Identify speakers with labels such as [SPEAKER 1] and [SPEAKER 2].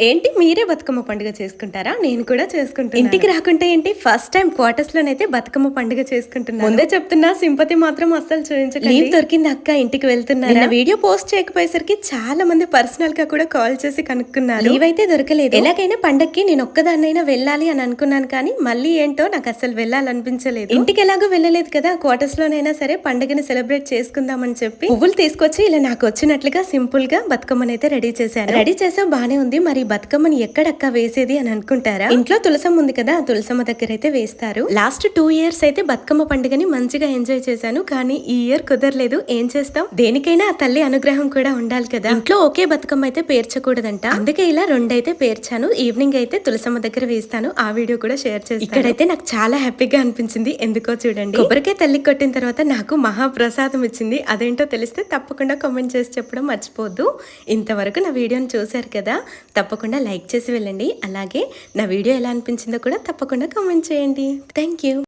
[SPEAKER 1] ఏంటి మీరే బతుకమ్మ పండుగ చేసుకుంటారా? నేను కూడా చేసుకుంటాను ఇంటికి రాకుంటే ఏంటి? ఫస్ట్ టైం క్వార్టర్స్ లోనైతే బతుకమ్మ పండుగ చేసుకుంటున్నాను ముందే చెప్తున్నా సింపతి మాత్రం అస్సలు చూపించకండి లీవ్ దొరికింది అక్క ఇంటికి వెళ్తున్నా వీడియో పోస్ట్ చేయకపోయేసరికి చాలా మంది పర్సనల్గా కూడా కాల్ చేసి కనుక్కున్నారు. లీవ్ అయితే దొరకలేదు. ఎలాగైనా పండక్కి నేను ఒక్కదాన్నైనా వెళ్ళాలి అని అనుకున్నాను కానీ మళ్ళీ ఏంటో నాకు అసలు వెళ్ళాలనిపించలేదు. ఇంటికి ఎలాగో వెళ్ళలేదు కదా? క్వార్టర్స్ లోనైనా సరే పండుగని సెలబ్రేట్ చేసుకుందామని చెప్పి పువ్వులు తీసుకొచ్చి ఇలా నాకు వచ్చినట్లుగా సింపుల్గా బతుకమ్మని అయితే రెడీ చేశాను. రెడీ చేసా బానే ఉంది. మరి బతుకమ్మని ఎక్కడక్క వేసేది అని అనుకుంటారా? ఇంట్లో తులసమ్మ ఉంది కదా తులసమ్మ దగ్గర అయితే వేస్తారు. లాస్ట్ టూ ఇయర్స్ అయితే బతుకమ్మ పండుగని మంచిగా ఎంజాయ్ చేశాను కానీ ఈ ఇయర్ కుదరలేదు. ఏం చేస్తాం? దేనికైనా ఆ తల్లి అనుగ్రహం కూడా ఉండాలి కదా. ఇంట్లో ఒకే బతుకమ్మ అయితే పేర్చకూడదంట. అందుకే ఇలా రెండైతే పేర్చాను. ఈవినింగ్ అయితే తులసమ్మ దగ్గర వేస్తాను. ఆ వీడియో కూడా షేర్ చేస్తాను. ఇక్కడైతే నాకు చాలా హ్యాపీగా అనిపించింది. ఎందుకో చూడండి. కొబ్బరికాయ తల్లి కొట్టిన తర్వాత నాకు మహాప్రసాదం ఇచ్చింది. అదేంటో తెలిస్తే తప్పకుండా కామెంట్ చేసి చెప్పడం మర్చిపోద్దు. ఇంతవరకు నా వీడియోని చూశారు కదా తప్పకుండా లైక్ చేసి వెళ్ళండి. అలాగే నా వీడియో ఎలా అనిపించిందో కూడా తప్పకుండా కామెంట్ చేయండి. Thank you